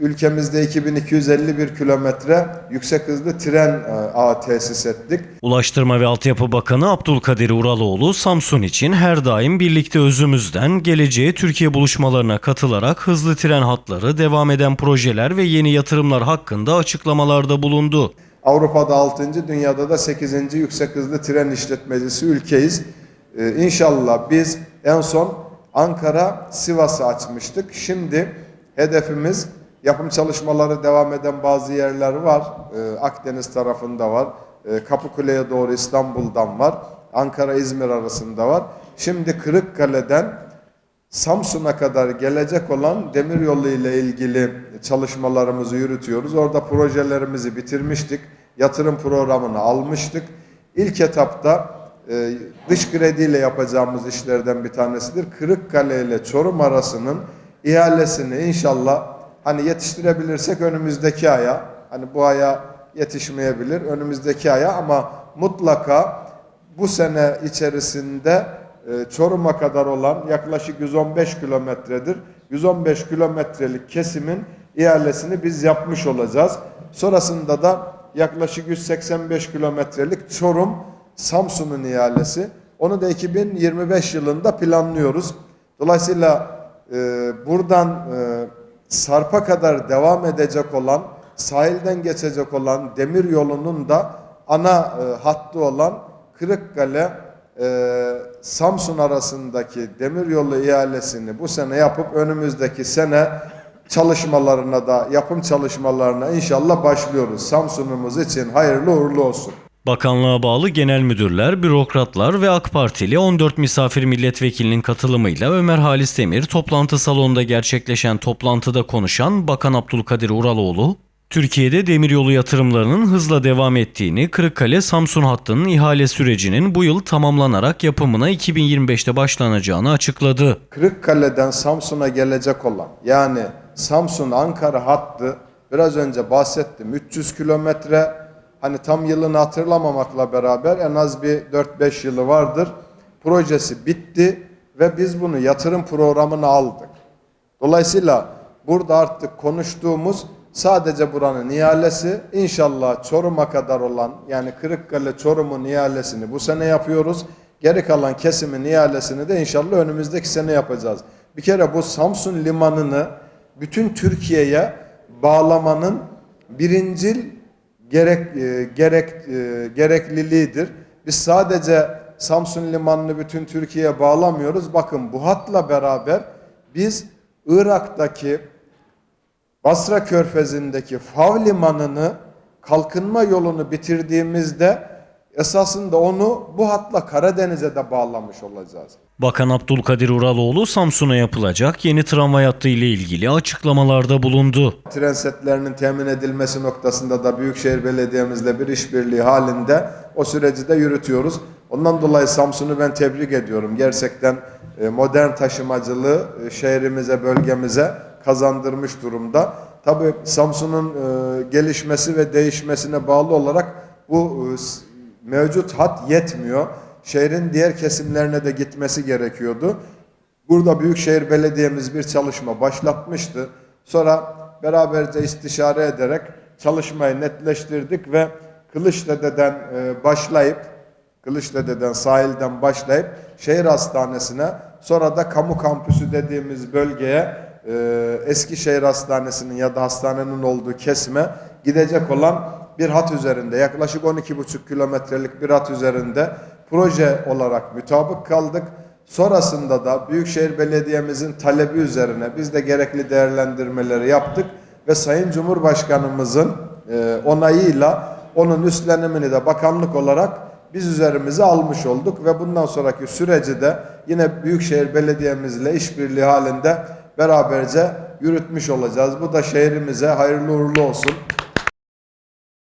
ülkemizde 2251 kilometre yüksek hızlı tren e, ağı tesis ettik. Ulaştırma ve Altyapı Bakanı Abdülkadir Uraloğlu, Samsun için her daim birlikte özümüzden geleceğe Türkiye buluşmalarına katılarak hızlı tren hatları, devam eden projeler ve yeni yatırımlar hakkında açıklamalarda bulundu. Avrupa'da 6. dünyada da 8. yüksek hızlı tren işletmecisi ülkeyiz. Ee, inşallah biz en son Ankara Sivas'ı açmıştık. Şimdi hedefimiz yapım çalışmaları devam eden bazı yerler var. Ee, Akdeniz tarafında var. Ee, Kapıkule'ye doğru İstanbul'dan var. Ankara İzmir arasında var. Şimdi Kırıkkale'den Samsun'a kadar gelecek olan demiryolu ile ilgili çalışmalarımızı yürütüyoruz. Orada projelerimizi bitirmiştik. Yatırım programını almıştık. İlk etapta e, dış krediyle yapacağımız işlerden bir tanesidir. Kırıkkale ile Çorum arasının ihalesini inşallah hani yetiştirebilirsek önümüzdeki aya, hani bu aya yetişmeyebilir önümüzdeki aya ama mutlaka bu sene içerisinde e, Çorum'a kadar olan yaklaşık 115 kilometredir. 115 kilometrelik kesimin ihalesini biz yapmış olacağız. Sonrasında da yaklaşık 185 kilometrelik Çorum Samsun'un ihalesi. Onu da 2025 yılında planlıyoruz. Dolayısıyla e, buradan e, Sarp'a kadar devam edecek olan, sahilden geçecek olan demir yolunun da ana e, hattı olan Kırıkkale e, Samsun arasındaki demiryolu ihalesini bu sene yapıp önümüzdeki sene çalışmalarına da yapım çalışmalarına inşallah başlıyoruz. Samsun'umuz için hayırlı uğurlu olsun. Bakanlığa bağlı genel müdürler, bürokratlar ve AK Partili 14 misafir milletvekilinin katılımıyla Ömer Halis Demir toplantı salonunda gerçekleşen toplantıda konuşan Bakan Abdülkadir Uraloğlu, Türkiye'de demiryolu yatırımlarının hızla devam ettiğini, Kırıkkale-Samsun hattının ihale sürecinin bu yıl tamamlanarak yapımına 2025'te başlanacağını açıkladı. Kırıkkale'den Samsun'a gelecek olan yani Samsun-Ankara hattı biraz önce bahsettim 300 kilometre hani tam yılını hatırlamamakla beraber en az bir 4-5 yılı vardır. Projesi bitti ve biz bunu yatırım programına aldık. Dolayısıyla burada artık konuştuğumuz sadece buranın ihalesi inşallah Çorum'a kadar olan yani Kırıkkale Çorum'un ihalesini bu sene yapıyoruz. Geri kalan kesimin ihalesini de inşallah önümüzdeki sene yapacağız. Bir kere bu Samsun limanını bütün Türkiye'ye bağlamanın birincil gerek e, gerek e, gerekliliğidir. Biz sadece Samsun limanını bütün Türkiye'ye bağlamıyoruz. Bakın bu hatla beraber biz Irak'taki Basra Körfezi'ndeki Fav limanını kalkınma yolunu bitirdiğimizde esasında onu bu hatla Karadeniz'e de bağlamış olacağız. Bakan Abdülkadir Uraloğlu Samsun'a yapılacak yeni tramvay hattı ile ilgili açıklamalarda bulundu. Tren setlerinin temin edilmesi noktasında da Büyükşehir Belediye'mizle bir işbirliği halinde o süreci de yürütüyoruz. Ondan dolayı Samsun'u ben tebrik ediyorum. Gerçekten e, modern taşımacılığı e, şehrimize, bölgemize kazandırmış durumda. Tabii Samsun'un e, gelişmesi ve değişmesine bağlı olarak bu mevcut hat yetmiyor. Şehrin diğer kesimlerine de gitmesi gerekiyordu. Burada Büyükşehir Belediye'miz bir çalışma başlatmıştı. Sonra beraberce istişare ederek çalışmayı netleştirdik ve Kılıçdere'den e, başlayıp Kılıçdere'den sahilden başlayıp şehir hastanesine sonra da kamu kampüsü dediğimiz bölgeye e, Eskişehir Hastanesi'nin ya da hastanenin olduğu kesime gidecek olan bir hat üzerinde yaklaşık 12,5 kilometrelik bir hat üzerinde proje olarak mütabık kaldık. Sonrasında da Büyükşehir Belediye'mizin talebi üzerine biz de gerekli değerlendirmeleri yaptık ve Sayın Cumhurbaşkanımızın e, onayıyla onun üstlenimini de bakanlık olarak biz üzerimize almış olduk ve bundan sonraki süreci de yine Büyükşehir Belediye'mizle işbirliği halinde beraberce yürütmüş olacağız. Bu da şehrimize hayırlı uğurlu olsun.